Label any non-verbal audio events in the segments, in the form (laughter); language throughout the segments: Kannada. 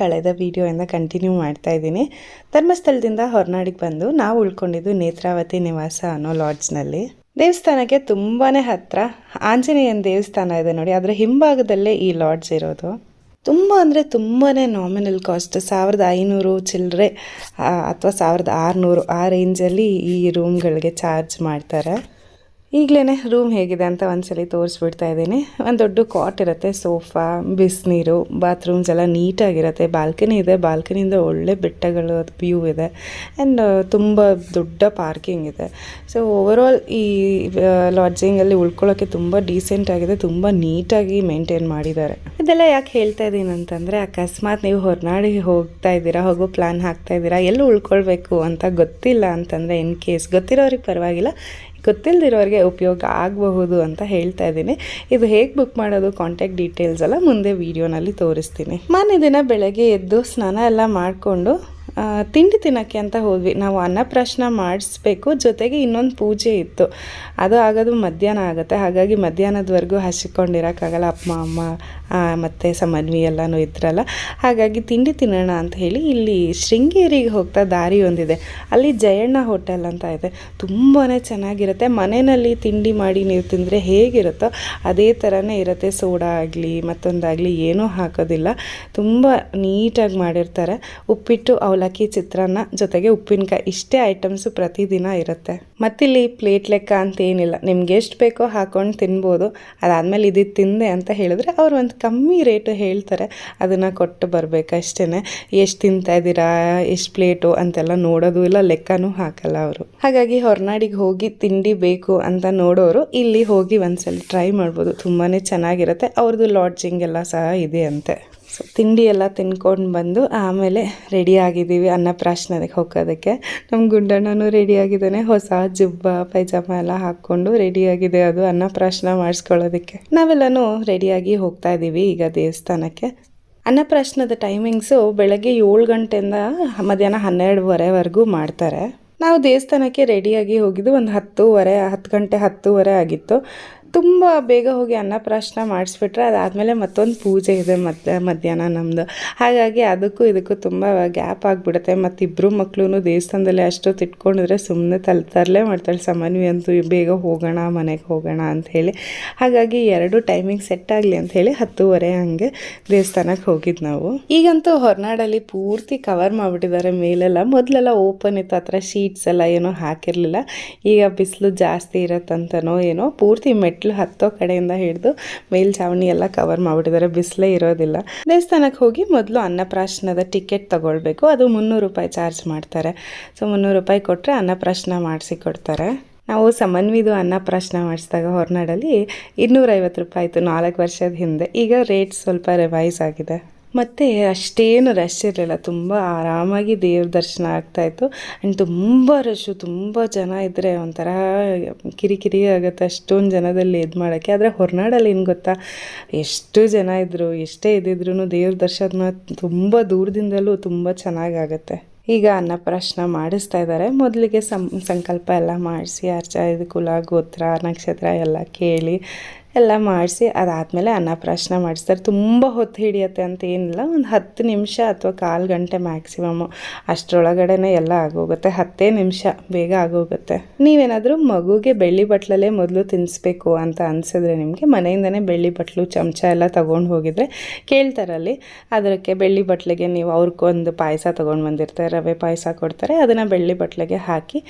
ಕಳೆದ ವಿಡಿಯೋಯಿಂದ ಕಂಟಿನ್ಯೂ ಮಾಡ್ತಾ ಇದ್ದೀನಿ. ಧರ್ಮಸ್ಥಳದಿಂದ ಹೊರನಾಡಿಗೆ ಬಂದು ನಾವು ಉಳ್ಕೊಂಡಿದ್ದು ನೇತ್ರಾವತಿ ನಿವಾಸ ಅನ್ನೋ ಲಾಡ್ಜ್ನಲ್ಲಿ ದೇವಸ್ಥಾನಕ್ಕೆ ತುಂಬಾ ಹತ್ರ, ಆಂಜನೇಯನ ದೇವಸ್ಥಾನ ಇದೆ ನೋಡಿ, ಅದರ ಹಿಂಭಾಗದಲ್ಲೇ ಈ ಲಾಡ್ಜ್ ಇರೋದು. ತುಂಬ ಅಂದರೆ ತುಂಬಾ ನಾಮಿನಲ್ ಕಾಸ್ಟ್ ಸಾವಿರದ ಐನೂರು ಚಿಲ್ಲರೆ ಅಥವಾ ಸಾವಿರದ ಆರುನೂರು ಆ ರೇಂಜಲ್ಲಿ ಈ ರೂಮ್ಗಳಿಗೆ ಚಾರ್ಜ್ ಮಾಡ್ತಾರೆ. ಈಗಲೇ ರೂಮ್ ಹೇಗಿದೆ ಅಂತ ಒಂದ್ಸಲಿ ತೋರಿಸ್ಬಿಡ್ತಾ ಇದ್ದೀನಿ. ಒಂದು ದೊಡ್ಡ ಕಾಟ್ ಇರುತ್ತೆ, ಸೋಫಾ, ಬಿಸಿನೀರು, ಬಾತ್ರೂಮ್ಸ್ ಎಲ್ಲ ನೀಟಾಗಿರುತ್ತೆ. ಬಾಲ್ಕನಿ ಇದೆ, ಬಾಲ್ಕನಿಯಿಂದ ಒಳ್ಳೆ ಬೆಟ್ಟಗಳು ವ್ಯೂ ಇದೆ. ಆ್ಯಂಡ್ ತುಂಬ ದೊಡ್ಡ ಪಾರ್ಕಿಂಗ್ ಇದೆ. ಸೊ ಓವರಾಲ್ ಈ ಲಾಡ್ಜಿಂಗಲ್ಲಿ ಉಳ್ಕೊಳ್ಳೋಕ್ಕೆ ತುಂಬ ಡೀಸೆಂಟ್ ಆಗಿದೆ, ತುಂಬ ನೀಟಾಗಿ ಮೇಂಟೈನ್ ಮಾಡಿದ್ದಾರೆ. ಇದೆಲ್ಲ ಯಾಕೆ ಹೇಳ್ತಾ ಇದ್ದೀನಿ ಅಂತಂದರೆ, ಅಕಸ್ಮಾತ್ ನೀವು ಹೊರನಾಡಿಗೆ ಹೋಗ್ತಾ ಇದ್ದೀರಾ, ಹೋಗೋ ಪ್ಲ್ಯಾನ್ ಹಾಕ್ತಾ ಇದ್ದೀರಾ, ಎಲ್ಲಿ ಉಳ್ಕೊಳ್ಬೇಕು ಅಂತ ಗೊತ್ತಿಲ್ಲ ಅಂತಂದರೆ ಇನ್ ಕೇಸ್ ಗೊತ್ತಿರೋರಿಗೆ ಪರವಾಗಿಲ್ಲ. ಗೊತ್ತಿಲ್ಲದಿರೋರಿಗೆ ಉಪಯೋಗ ಆಗಬಹುದು ಅಂತ ಹೇಳ್ತಾ ಇದ್ದೀನಿ. ಇದು ಹೇಗೆ ಬುಕ್ ಮಾಡೋದು ಕಾಂಟ್ಯಾಕ್ಟ್ ಡೀಟೇಲ್ಸ್ ಎಲ್ಲ ಮುಂದೆ ವೀಡಿಯೋನಲ್ಲಿ ತೋರಿಸ್ತೀನಿ. ಮನೆ ದಿನ ಬೆಳಗ್ಗೆ ಎದ್ದು ಸ್ನಾನ ಎಲ್ಲ ಮಾಡಿಕೊಂಡು ತಿಂಡಿ ತಿನ್ನೋಕ್ಕೆ ಅಂತ ಹೋದ್ವಿ. ನಾವು ಅನ್ನಪ್ರಾಶನ ಮಾಡಿಸ್ಬೇಕು. ಜೊತೆಗೆ ಇನ್ನೊಂದು ಪೂಜೆ ಇತ್ತು. ಅದು ಆಗೋದು ಮಧ್ಯಾಹ್ನ ಆಗುತ್ತೆ. ಹಾಗಾಗಿ ಮಧ್ಯಾಹ್ನದವರೆಗೂ ಹಸಿಕೊಂಡಿರೋಕ್ಕಾಗಲ್ಲ. ಅಪ್ಪ, ಅಮ್ಮ ಮತ್ತು ಸಮನ್ವಿ ಎಲ್ಲನೂ ಇದ್ರಲ್ಲ. ಹಾಗಾಗಿ ತಿಂಡಿ ತಿನ್ನೋಣ ಅಂತ ಹೇಳಿ ಇಲ್ಲಿ ಶೃಂಗೇರಿಗೆ ಹೋಗ್ತಾ ದಾರಿ ಒಂದಿದೆ. ಅಲ್ಲಿ ಜಯಣ್ಣ ಹೋಟೆಲ್ ಅಂತ ಇದೆ. ತುಂಬಾ ಚೆನ್ನಾಗಿರುತ್ತೆ. ಮನೆಯಲ್ಲಿ ತಿಂಡಿ ಮಾಡಿ ನೀವು ತಿಂದರೆ ಹೇಗಿರುತ್ತೋ ಅದೇ ಥರನೇ ಇರುತ್ತೆ. ಸೋಡಾ ಆಗಲಿ, ಮತ್ತೊಂದಾಗಲಿ ಏನೂ ಹಾಕೋದಿಲ್ಲ. ತುಂಬ ನೀಟಾಗಿ ಮಾಡಿರ್ತಾರೆ. ಉಪ್ಪಿಟ್ಟು ಅವಲಕ್ಕಿ ಚಿತ್ರಾನ್ನ ಜೊತೆಗೆ ಉಪ್ಪಿನಕಾಯಿ ಇಷ್ಟೇ ಐಟಮ್ಸು ಪ್ರತಿದಿನ ಇರುತ್ತೆ. ಮತ್ತಿಲ್ಲಿ ಪ್ಲೇಟ್ ಲೆಕ್ಕ ಅಂತ ಏನಿಲ್ಲ ನಿಮ್ಗೆ ಎಷ್ಟು ಬೇಕೋ ಹಾಕೊಂಡು ತಿನ್ಬೋದು. ಅದಾದಮೇಲೆ ಇದು ತಿಂದೆ ಅಂತ ಹೇಳಿದ್ರೆ ಅವ್ರು ಒಂದು ಕಮ್ಮಿ ರೇಟು ಹೇಳ್ತಾರೆ. ಅದನ್ನು ಕೊಟ್ಟು ಬರಬೇಕಷ್ಟೇ ಎಷ್ಟು ತಿಂತಾ ಇದ್ದೀರಾ? ಎಷ್ಟು ಪ್ಲೇಟು ಅಂತೆಲ್ಲ ನೋಡೋದು ಇಲ್ಲ. ಲೆಕ್ಕನೂ ಹಾಕಲ್ಲ ಅವರು. ಹಾಗಾಗಿ ಹೊರನಾಡಿಗೆ ಹೋಗಿ ತಿಂಡಿ ಬೇಕು ಅಂತ ನೋಡೋರು ಇಲ್ಲಿ ಹೋಗಿ ಒಂದ್ಸಲ ಟ್ರೈ ಮಾಡ್ಬೋದು. ತುಂಬಾ ಚೆನ್ನಾಗಿರುತ್ತೆ. ಅವ್ರದ್ದು ಲಾಡ್ಜಿಂಗ್ ಎಲ್ಲ ಸಹ ಇದೆ ಅಂತೆ. ಸೊ ತಿಂಡಿ ಎಲ್ಲ ತಿನ್ಕೊಂಡು ಬಂದು ಆಮೇಲೆ ರೆಡಿ ಆಗಿದ್ದೀವಿ ಅನ್ನಪ್ರಾಶನಕ್ಕೆ ಹೋಗೋದಕ್ಕೆ. ನಮ್ಮ ಗುಂಡಣ್ಣನೂ ರೆಡಿ ಆಗಿದ್ದಾನೆ. ಹೊಸ ಜುಬ್ಬ, ಪೈಜಾಮ ಎಲ್ಲ ಹಾಕ್ಕೊಂಡು ರೆಡಿಯಾಗಿದೆ ಅದು ಅನ್ನಪ್ರಾಶನ ಮಾಡಿಸ್ಕೊಳ್ಳೋದಕ್ಕೆ. ನಾವೆಲ್ಲನೂ ರೆಡಿಯಾಗಿ ಹೋಗ್ತಾ ಇದ್ದೀವಿ ಈಗ ದೇವಸ್ಥಾನಕ್ಕೆ. ಅನ್ನಪ್ರಾಶನದ ಟೈಮಿಂಗ್ಸು ಬೆಳಗ್ಗೆ ಏಳು ಗಂಟೆಯಿಂದ ಮಧ್ಯಾಹ್ನ ಹನ್ನೆರಡುವರೆವರೆಗೂ ಮಾಡ್ತಾರೆ. ನಾವು ದೇವಸ್ಥಾನಕ್ಕೆ ರೆಡಿಯಾಗಿ ಹೋಗಿದ್ದು ಒಂದು ಹತ್ತೂವರೆ, ಹತ್ತು ಗಂಟೆ ಹತ್ತೂವರೆ ಆಗಿತ್ತು. ತುಂಬ ಬೇಗ ಹೋಗಿ ಅನ್ನಪ್ರಾಶನ ಮಾಡಿಸ್ಬಿಟ್ರೆ ಅದಾದಮೇಲೆ ಮತ್ತೊಂದು ಪೂಜೆ ಇದೆ ಮತ್ತೆ ಮಧ್ಯಾಹ್ನ ನಮ್ಮದು ಹಾಗಾಗಿ ಅದಕ್ಕೂ ಇದಕ್ಕೂ ತುಂಬ ಗ್ಯಾಪ್ ಆಗಿಬಿಡುತ್ತೆ. ಮತ್ತು ಇಬ್ಬರು ಮಕ್ಕಳು ದೇವಸ್ಥಾನದಲ್ಲಿ ಅಷ್ಟೊತ್ತು ಇಟ್ಕೊಂಡಿದ್ರೆ ಸುಮ್ಮನೆ ತಲೆ ತರಲೇ ಮಾಡ್ತಾಳೆ, ಸಮನ್ವಿ ಅಂತೂ ಬೇಗ ಹೋಗೋಣ, ಮನೆಗೆ ಹೋಗೋಣ ಅಂತ ಹೇಳಿ. ಹಾಗಾಗಿ ಎರಡು ಟೈಮಿಂಗ್ ಸೆಟ್ ಆಗಲಿ ಹೇಳಿ ಹತ್ತುವರೆ ಹಂಗೆ ದೇವಸ್ಥಾನಕ್ಕೆ ಹೋಗಿದ್ದು ನಾವು. ಈಗಂತೂ ಹೊರನಾಡಲ್ಲಿ ಪೂರ್ತಿ ಕವರ್ ಮಾಡಿಬಿಟ್ಟಿದ್ದಾರೆ. ಮೇಲೆಲ್ಲ ಮೊದಲೆಲ್ಲ ಓಪನ್ ಇತ್ತು. ಹತ್ರ ಶೀಟ್ಸ್ ಎಲ್ಲ ಏನೋ ಹಾಕಿರಲಿಲ್ಲ. ಈಗ ಬಿಸಿಲು ಜಾಸ್ತಿ ಇರತ್ತಂತನೋ ಏನೋ ಪೂರ್ತಿ ಮೆಟ್ಲು ಹತ್ತೋ ಕಡೆಯಿಂದ ಹಿಡಿದು ಮೇಲ್ಛಾವಣಿ ಎಲ್ಲ ಕವರ್ ಮಾಡಿಬಿಟ್ಟಿದ್ದಾರೆ. ಬಿಸಿಲೇ ಇರೋದಿಲ್ಲ. ದೇವಸ್ಥಾನಕ್ಕೆ ಹೋಗಿ ಮೊದಲು ಅನ್ನಪ್ರಾಶನದ ಟಿಕೆಟ್ ತಗೊಳ್ಬೇಕು. ಅದು ಮುನ್ನೂರು ರೂಪಾಯಿ ಚಾರ್ಜ್ ಮಾಡ್ತಾರೆ. ಸೊ ಮುನ್ನೂರು ರೂಪಾಯಿ ಕೊಟ್ಟರೆ ಅನ್ನಪ್ರಾಶನ ಮಾಡಿಸಿ ಕೊಡ್ತಾರೆ. ನಾವು ಸಮನ್ವಿದು ಅನ್ನಪ್ರಾಶನ ಮಾಡಿಸಿದಾಗ ಹೊರನಾಡಲ್ಲಿ ಇನ್ನೂರೈವತ್ತು ರೂಪಾಯಿ ಆಯಿತು ನಾಲ್ಕು ವರ್ಷದ ಹಿಂದೆ. ಈಗ ರೇಟ್ ಸ್ವಲ್ಪ ರಿವೈಸ್ ಆಗಿದೆ. ಮತ್ತು ಅಷ್ಟೇನು ರಶ್ ಇರಲಿಲ್ಲ. ತುಂಬ ಆರಾಮಾಗಿ ದೇವ್ರ ದರ್ಶನ ಆಗ್ತಾಯಿತ್ತು ಆ್ಯಂಡ್ ತುಂಬ ರಶ್ಶು ತುಂಬ ಜನ ಇದ್ದರೆ ಒಂಥರ ಕಿರಿಕಿರಿ ಆಗುತ್ತೆ ಅಷ್ಟೊಂದು ಜನದಲ್ಲಿ ಇದು ಮಾಡೋಕ್ಕೆ. ಆದರೆ ಹೊರನಾಡಲ್ಲಿ ಏನು ಗೊತ್ತಾ? ಎಷ್ಟು ಜನ ಇದ್ದರು ಎಷ್ಟೇ ಇದ್ದಿದ್ರು ದೇವ್ರ ದರ್ಶನ ತುಂಬ ದೂರದಿಂದಲೂ ತುಂಬ ಚೆನ್ನಾಗಾಗತ್ತೆ ಈಗ ಅನ್ನಪ್ರಾಶನ ಮಾಡಿಸ್ತಾ ಇದ್ದಾರೆ ಮೊದಲಿಗೆ ಸಂ, ಸಂಕಲ್ಪ ಎಲ್ಲ ಮಾಡಿಸಿ, ಅರ್ಚ, ಇದು ಕುಲ, ಗೋತ್ರ, ನಕ್ಷತ್ರ ಎಲ್ಲ ಕೇಳಿ ಎಲ್ಲ ಮಾಡಿಸಿ ಅದಾದಮೇಲೆ ಅನ್ನಪ್ರಾಶನ ಮಾಡಿಸ್ತಾರೆ ತುಂಬ ಹೊತ್ತು ಹಿಡಿಯುತ್ತೆ ಅಂತ ಏನಿಲ್ಲ. ಒಂದು ಹತ್ತು ನಿಮಿಷ ಅಥವಾ ಕಾಲು ಗಂಟೆ ಮ್ಯಾಕ್ಸಿಮಮ್ಮು ಅಷ್ಟರೊಳಗಡೆನೇ ಎಲ್ಲ ಆಗೋಗುತ್ತೆ. ಹತ್ತೇ ನಿಮಿಷ ಬೇಗ ಆಗೋಗುತ್ತೆ. ನೀವೇನಾದರೂ ಮಗುಗೆ ಬೆಳ್ಳಿ ಬಟ್ಲಲ್ಲೇ ಮೊದಲು ತಿನ್ನಿಸ್ಬೇಕು ಅಂತ ಅನಿಸಿದ್ರೆ ನಿಮಗೆ ಮನೆಯಿಂದನೇ ಬೆಳ್ಳಿ ಬಟ್ಲು, ಚಮಚ ಎಲ್ಲ ತೊಗೊಂಡು ಹೋಗಿದರೆ ಕೇಳ್ತಾರಲ್ಲಿ ಅದಕ್ಕೆ ಬೆಳ್ಳಿ ಬಟ್ಲಿಗೆ ನೀವು ಅವ್ರಿಗೊಂದು ಪಾಯಸ ತೊಗೊಂಡು ಬಂದಿರ್ತಾರೆ, ರವೆ ಪಾಯಸ ಕೊಡ್ತಾರೆ. ಅದನ್ನು ಬೆಳ್ಳಿ ಬಟ್ಲಿಗೆ ಹಾಕಿ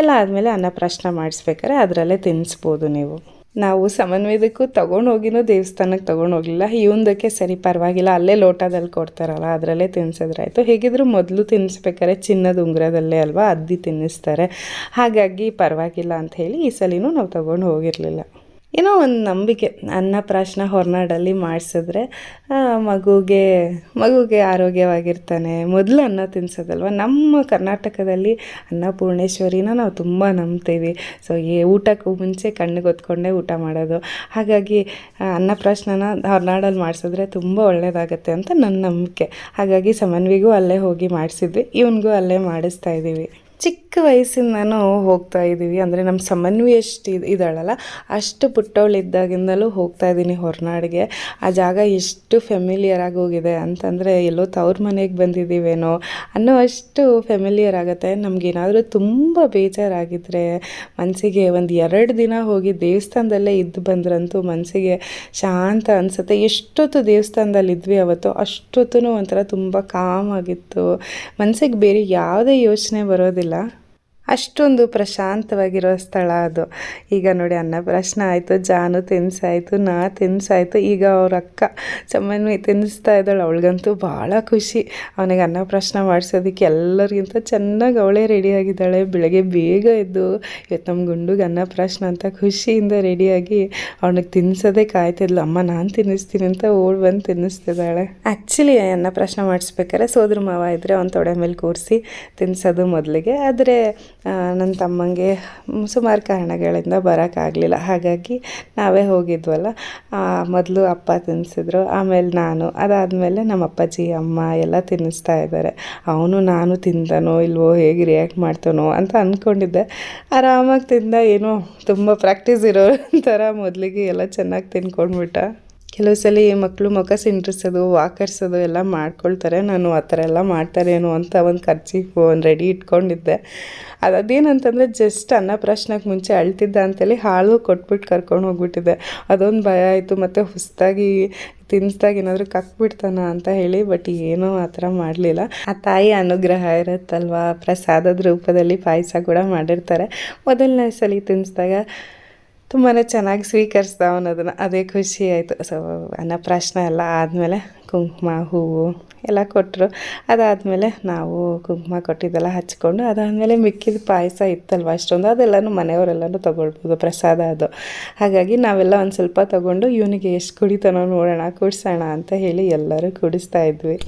ಎಲ್ಲ ಆದಮೇಲೆ ಅನ್ನಪ್ರಾಶನ ಮಾಡಿಸ್ಬೇಕಾದ್ರೆ ಅದರಲ್ಲೇ ತಿನ್ನಿಸ್ಬೋದು ನೀವು. ನಾವು ಸಮನ್ವಯದಕ್ಕೂ ತೊಗೊಂಡು ಹೋಗಿನೂ ದೇವಸ್ಥಾನಕ್ಕೆ ತೊಗೊಂಡು ಹೋಗಲಿಲ್ಲ ಇವಂದಕ್ಕೆ ಸರಿ ಪರವಾಗಿಲ್ಲ, ಅಲ್ಲೇ ಲೋಟದಲ್ಲಿ ಕೊಡ್ತಾರಲ್ಲ, ಅದರಲ್ಲೇ ತಿನ್ನಿಸಿದ್ರಾಯ್ತು ಹೇಗಿದ್ರು ಮೊದಲು ತಿನ್ನಿಸ್ಬೇಕಾದ್ರೆ ಚಿನ್ನದ ಉಂಗುರದಲ್ಲೇ ಅಲ್ವಾ, ಅದ್ದಿ ತಿನ್ನಿಸ್ತಾರೆ. ಹಾಗಾಗಿ ಪರವಾಗಿಲ್ಲ ಅಂತ ಹೇಳಿ ಈ ಸಲಿನೂ ನಾವು ತೊಗೊಂಡು ಹೋಗಿರಲಿಲ್ಲ. ಏನೋ ಒಂದು ನಂಬಿಕೆ ಅನ್ನಪ್ರಾಶನ ಹೊರನಾಡಲ್ಲಿ ಮಾಡಿಸಿದ್ರೆ ಮಗುಗೆ ಮಗುಗೆ ಆರೋಗ್ಯವಾಗಿರ್ತಾನೆ. ಮೊದಲು ಅನ್ನ ತಿನ್ಸೋದಲ್ವ? ನಮ್ಮ ಕರ್ನಾಟಕದಲ್ಲಿ ಅನ್ನಪೂರ್ಣೇಶ್ವರಿನ ನಾವು ತುಂಬ ನಂಬ್ತೀವಿ. ಸೊ ಈ ಊಟಕ್ಕೂ ಮುಂಚೆ ಕಣ್ಣಿಗೆ ಹೊತ್ಕೊಂಡೇ ಊಟ ಮಾಡೋದು. ಹಾಗಾಗಿ ಅನ್ನಪ್ರಾಶನನ ಹೊರನಾಡಲ್ಲಿ ಮಾಡಿಸಿದ್ರೆ ತುಂಬ ಒಳ್ಳೆಯದಾಗತ್ತೆ ಅಂತ ನನ್ನ ನಂಬಿಕೆ. ಹಾಗಾಗಿ ಸಮನ್ವಿಗೂ ಅಲ್ಲೇ ಹೋಗಿ ಮಾಡಿಸಿದ್ವಿ. ಇವನಿಗೂ ಅಲ್ಲೇ ಮಾಡಿಸ್ತಾ ಇದ್ದೀವಿ ಚಿಕ್ಕ ವಯಸ್ಸಿಂದನೂ ಹೋಗ್ತಾ ಇದ್ದೀವಿ. ಅಂದರೆ ನಮ್ಮ ಸಮನ್ವಿ ಎಷ್ಟು ಇದು ಇದ್ದಾಳಲ್ಲ ಅಷ್ಟು ಪುಟ್ಟವಳಿದ್ದಾಗಿಂದಲೂ ಹೋಗ್ತಾ ಇದ್ದೀನಿ ಹೊರನಾಡಿಗೆ. ಆ ಜಾಗ ಎಷ್ಟು ಫೆಮಿಲಿಯರ್ ಆಗಿ ಹೋಗಿದೆ ಅಂತಂದರೆ ಎಲ್ಲೋ ತವ್ರ ಮನೆಗೆ ಬಂದಿದ್ದೀವೇನೋ ಅನ್ನೋ ಅಷ್ಟು ಫೆಮಿಲಿಯರ್ ಆಗುತ್ತೆ. ನಮಗೇನಾದರೂ ತುಂಬ ಬೇಜಾರಾಗಿದ್ದರೆ ಮನಸ್ಸಿಗೆ ಒಂದು ಎರಡು ದಿನ ಹೋಗಿ ದೇವಸ್ಥಾನದಲ್ಲೇ ಇದ್ದು ಬಂದ್ರಂತೂ ಮನಸ್ಸಿಗೆ ಶಾಂತ ಅನಿಸುತ್ತೆ. ಎಷ್ಟೊತ್ತು ದೇವಸ್ಥಾನದಲ್ಲಿ ಇದ್ವಿ ಅವತ್ತು ಅಷ್ಟೊತ್ತೂ ಒಂಥರ ತುಂಬ ಕಾಮ್ ಆಗಿತ್ತು. ಮನಸ್ಸಿಗೆ ಬೇರೆ ಯಾವುದೇ ಯೋಚನೆ ಬರೋದಿಲ್ಲ. regla ಅಷ್ಟೊಂದು ಪ್ರಶಾಂತವಾಗಿರೋ ಸ್ಥಳ ಅದು. ಈಗ ನೋಡಿ ಅನ್ನಪ್ರಾಶನ ಆಯಿತು, ಜಾನು ತಿನ್ಸಾಯಿತು, ನಾ ತಿನ್ಸಾಯಿತು, ಈಗ ಅವ್ರ ಅಕ್ಕ ಚಮ್ಮನ್ವಿ ತಿನ್ನಿಸ್ತಾ ಇದ್ದಾಳೆ, ಅವಳಿಗಂತೂ ಭಾಳ ಖುಷಿ. ಅವನಿಗೆ ಅನ್ನಪ್ರಾಶನ ಮಾಡಿಸೋದಕ್ಕೆ ಎಲ್ಲರಿಗಿಂತ ಚೆನ್ನಾಗಿ ಅವಳೇ ರೆಡಿಯಾಗಿದ್ದಾಳೆ ಬೆಳಗ್ಗೆ ಬೇಗ ಎದ್ದು ಇವತ್ತು ನಮ್ಮ ಗುಂಡುಗೆ ಅನ್ನಪ್ರಾಶನ ಅಂತ ಖುಷಿಯಿಂದ ರೆಡಿಯಾಗಿ ಅವನಿಗೆ ತಿನ್ನಿಸೋದೇ ಕಾಯ್ತಿದ್ಲು. ಅಮ್ಮ, ನಾನು ತಿನ್ನಿಸ್ತೀನಿ ಅಂತ ಓಡ್ ಬಂದು ತಿನ್ನಿಸ್ತಿದ್ದಾಳೆ. ಆ್ಯಕ್ಚುಲಿ ಅನ್ನಪ್ರಾಶನ ಮಾಡಿಸ್ಬೇಕಾದ್ರೆ ಸೋದ್ರ ಮಾವ ಇದ್ದರೆ ಅವ್ನು ತೊಡೆ ಮೇಲೆ ಕೂರಿಸಿ ತಿನ್ನಿಸೋದು ಮೊದಲಿಗೆ. ಆದರೆ ನನ್ನ ತಮ್ಮಂಗೆ ಸುಮಾರು ಕಾರಣಗಳಿಂದ ಬರೋಕ್ಕಾಗಲಿಲ್ಲ. ಹಾಗಾಗಿ ನಾವೇ ಹೋಗಿದ್ವಲ್ಲ. ಮೊದಲು ಅಪ್ಪ ತಿನ್ನಿಸಿದ್ರು ಆಮೇಲೆ ನಾನು. ಅದಾದಮೇಲೆ ನಮ್ಮ ಅಪ್ಪಾಜಿ ಅಮ್ಮ ಎಲ್ಲ ತಿನ್ನಿಸ್ತಾ ಇದ್ದಾರೆ ಅವನು ನಾನು ತಿಂದನೋ ಇಲ್ವೋ, ಹೇಗೆ ರಿಯಾಕ್ಟ್ ಮಾಡ್ತಾನೋ ಅಂತ ಅಂದ್ಕೊಂಡಿದ್ದೆ ಆರಾಮಾಗಿ ತಿಂದ, ಏನೋ ತುಂಬ ಪ್ರಾಕ್ಟೀಸ್ ಇರೋ (laughs) ಥರ ಮೊದಲಿಗೆ ಎಲ್ಲ ಚೆನ್ನಾಗಿ ತಿನ್ಕೊಂಡ್ಬಿಟ್ಟ. ಕೆಲವು ಸಲ ಮಕ್ಕಳು ಮುಖ ಸಿಂಟ್ರಿಸೋದು ವಾಕರ್ಸೋದು ಎಲ್ಲ ಮಾಡ್ಕೊಳ್ತಾರೆ. ನಾನು ಆ ಥರ ಎಲ್ಲ ಮಾಡ್ತಾರೇನೋ ಅಂತ ಒಂದು ಖರ್ಚಿಗೆ ಒಂದು ರೆಡಿ ಇಟ್ಕೊಂಡಿದ್ದೆ. ಅದು ಅದೇನಂತಂದರೆ ಜಸ್ಟ್ ಅನ್ನಪ್ರಾಶನಕ್ಕೆ ಮುಂಚೆ ಅಳ್ತಿದ್ದ ಅಂತೇಳಿ ಹಾಳು ಕೊಟ್ಬಿಟ್ಟು ಕರ್ಕೊಂಡು ಹೋಗ್ಬಿಟ್ಟಿದ್ದೆ. ಅದೊಂದು ಭಯ ಆಯಿತು. ಮತ್ತು ಹೊಸ್ದಾಗಿ ತಿನ್ನಿಸ್ದಾಗ ಏನಾದರೂ ಕಕ್ಬಿಡ್ತಾನ ಅಂತ ಹೇಳಿ, ಬಟ್ ಏನೂ ಆ ಥರ ಮಾಡಲಿಲ್ಲ. ಆ ತಾಯಿ ಅನುಗ್ರಹ ಇರುತ್ತಲ್ವ? ಪ್ರಸಾದದ ರೂಪದಲ್ಲಿ ಪಾಯಸ ಕೂಡ ಮಾಡಿರ್ತಾರೆ. ಮೊದಲನೇ ಸಲ ತಿನ್ನಿಸ್ದಾಗ ತುಂಬಾ ಚೆನ್ನಾಗಿ ಸ್ವೀಕರಿಸ್ದ ಅವನು ಅದನ್ನು. ಅದೇ ಖುಷಿ ಆಯಿತು. ಸೊ ಅನ್ನಪ್ರಾಶನ ಎಲ್ಲ ಆದಮೇಲೆ ಕುಂಕುಮ, ಹೂವು ಎಲ್ಲ ಕೊಟ್ಟರು ಅದಾದಮೇಲೆ ನಾವು ಕುಂಕುಮ ಕೊಟ್ಟಿದ್ದೆಲ್ಲ ಹಚ್ಕೊಂಡು ಅದಾದಮೇಲೆ ಮಿಕ್ಕಿದ ಪಾಯಸ ಇತ್ತಲ್ವ ಅಷ್ಟೊಂದು. ಅದೆಲ್ಲನೂ ಮನೆಯವರೆಲ್ಲನೂ ತೊಗೊಳ್ಬೋದು, ಪ್ರಸಾದ ಅದು. ಹಾಗಾಗಿ ನಾವೆಲ್ಲ ಒಂದು ಸ್ವಲ್ಪ ತೊಗೊಂಡು, ಇವನಿಗೆ ಎಷ್ಟು ಕುಡಿತಾನೋ ನೋಡೋಣ, ಕುಡಿಸೋಣ ಅಂತ ಹೇಳಿ ಎಲ್ಲರೂ ಕುಡಿಸ್ತಾ ಇದ್ವಿ.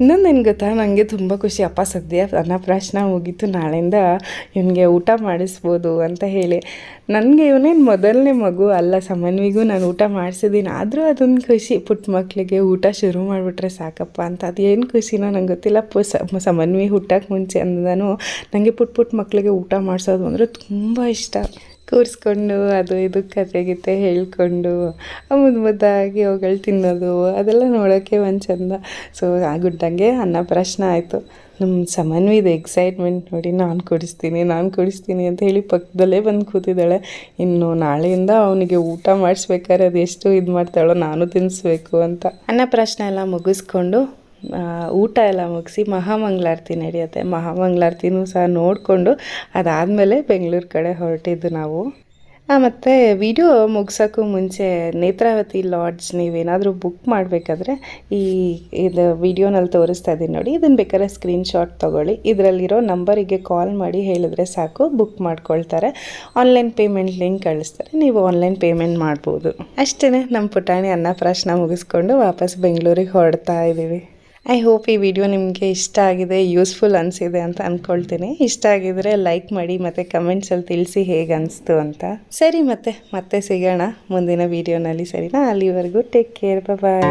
ಇನ್ನೊಂದು ಏನು ಗೊತ್ತಾ ನನಗೆ ತುಂಬ ಖುಷಿ. ಅಪ್ಪ ಸದ್ಯ ಅನ್ನಪ್ರಾಶನ ಮುಗೀತು, ನಾಳೆಯಿಂದ ಇವನಿಗೆ ಊಟ ಮಾಡಿಸ್ಬೋದು ಅಂತ ಹೇಳಿ. ನನಗೆ ಇವನೇನು ಮೊದಲನೇ ಮಗು ಅಲ್ಲ, ಸಮನ್ವಿಗೂ ನಾನು ಊಟ ಮಾಡಿಸಿದ್ದೀನಿ ಆದರೂ ಅದೊಂದು ಖುಷಿ. ಪುಟ್ಟ ಮಕ್ಕಳಿಗೆ ಊಟ ಶುರು ಮಾಡಿಬಿಟ್ರೆ ಸಾಕಪ್ಪ ಅಂತ. ಅದೇನು ಖುಷಿನೋ ನಂಗೆ ಗೊತ್ತಿಲ್ಲ. ಪು ಸಮನ್ವಿ ಹುಟ್ಟಕ್ಕೆ ಮುಂಚೆ ಅಂದನು ನನಗೆ ಪುಟ್ಟ ಪುಟ್ಟ ಮಕ್ಕಳಿಗೆ ಊಟ ಮಾಡಿಸೋದು ಅಂದರೆ ತುಂಬ ಇಷ್ಟ. ಕೂರಿಸ್ಕೊಂಡು ಅದು ಇದು ಕತೆ ಗಿತೆ ಹೇಳ್ಕೊಂಡು ಮುದ್ದು ಮುದ್ದಾಗಿ ಅವುಗಳು ತಿನ್ನೋದು, ಅದೆಲ್ಲ ನೋಡೋಕ್ಕೆ ಒಂದು ಚಂದ. ಸೊ ಗುಡ್ಡಂಗೆ ಅನ್ನಪ್ರಾಶನ ಆಯಿತು. ನಮ್ಮ ಸಮನ್ವಿದ ಎಕ್ಸೈಟ್ಮೆಂಟ್ ನೋಡಿ ನಾನು ಕುಡಿಸ್ತೀನಿ ನಾನು ಕುಡಿಸ್ತೀನಿ ಅಂತ ಹೇಳಿ ಪಕ್ಕದಲ್ಲೇ ಬಂದು ಕೂತಿದ್ದಾಳೆ. ಇನ್ನು ನಾಳೆಯಿಂದ ಅವನಿಗೆ ಊಟ ಮಾಡಿಸ್ಬೇಕಾದ್ರೆ ಅದು ಎಷ್ಟು ಇದು ಮಾಡ್ತಾಳೋ ನಾನು ತಿನ್ನಿಸ್ಬೇಕು ಅಂತ. ಅನ್ನಪ್ರಾಶನ ಎಲ್ಲ ಮುಗಿಸ್ಕೊಂಡು ಊಟ ಎಲ್ಲ ಮುಗಿಸಿ ಮಹಾಮಂಗಳಾರತಿ ನಡೆಯುತ್ತೆ. ಮಹಾಮಂಗಳಾರತಿನೂ ಸಹ ನೋಡಿಕೊಂಡು ಅದಾದಮೇಲೆ ಬೆಂಗಳೂರು ಕಡೆ ಹೊರಟಿದ್ದು ನಾವು. ಮತ್ತು ವಿಡಿಯೋ ಮುಗಿಸೋಕ್ಕೂ ಮುಂಚೆ ನೇತ್ರಾವತಿ ಲಾಡ್ಜ್ ನೀವೇನಾದರೂ ಬುಕ್ ಮಾಡಬೇಕಾದ್ರೆ ಈ ಇದು ವಿಡಿಯೋನಲ್ಲಿ ತೋರಿಸ್ತಾ ಇದ್ದೀನಿ ನೋಡಿ. ಇದನ್ನು ಬೇಕಾದ್ರೆ ಸ್ಕ್ರೀನ್ಶಾಟ್ ತೊಗೊಳ್ಳಿ. ಇದರಲ್ಲಿರೋ ನಂಬರಿಗೆ ಕಾಲ್ ಮಾಡಿ ಹೇಳಿದ್ರೆ ಸಾಕು, ಬುಕ್ ಮಾಡ್ಕೊಳ್ತಾರೆ. ಆನ್ಲೈನ್ ಪೇಮೆಂಟ್ ಲಿಂಕ್ ಕಳಿಸ್ತಾರೆ. ನೀವು ಆನ್ಲೈನ್ ಪೇಮೆಂಟ್ ಮಾಡ್ಬೋದು. ಅಷ್ಟೇ ನಮ್ಮ ಪುಟಾಣಿ ಅನ್ನಪ್ರಾಶನ ಮುಗಿಸ್ಕೊಂಡು ವಾಪಸ್ ಬೆಂಗಳೂರಿಗೆ ಹೊರಡ್ತಾ ಇದ್ದೀವಿ. ಐ ಹೋಪ್ ಈ ವಿಡಿಯೋ ನಿಮಗೆ ಇಷ್ಟ ಆಗಿದೆ ಯೂಸ್ಫುಲ್ ಅನಿಸಿದೆ ಅಂತ ಅಂದ್ಕೊಳ್ತೀನಿ ಇಷ್ಟ ಆಗಿದ್ರೆ ಲೈಕ್ ಮಾಡಿ, ಮತ್ತು ಕಮೆಂಟ್ಸಲ್ಲಿ ತಿಳಿಸಿ ಹೇಗೆ ಅನಿಸ್ತು ಅಂತ. ಸರಿ ಮತ್ತೆ ಮತ್ತೆ ಸಿಗೋಣ ಮುಂದಿನ ವಿಡಿಯೋನಲ್ಲಿ ಸರಿನಾ? ಅಲ್ಲಿವರೆಗೂ ಟೇಕ್ ಕೇರ್ ಬಾಯ್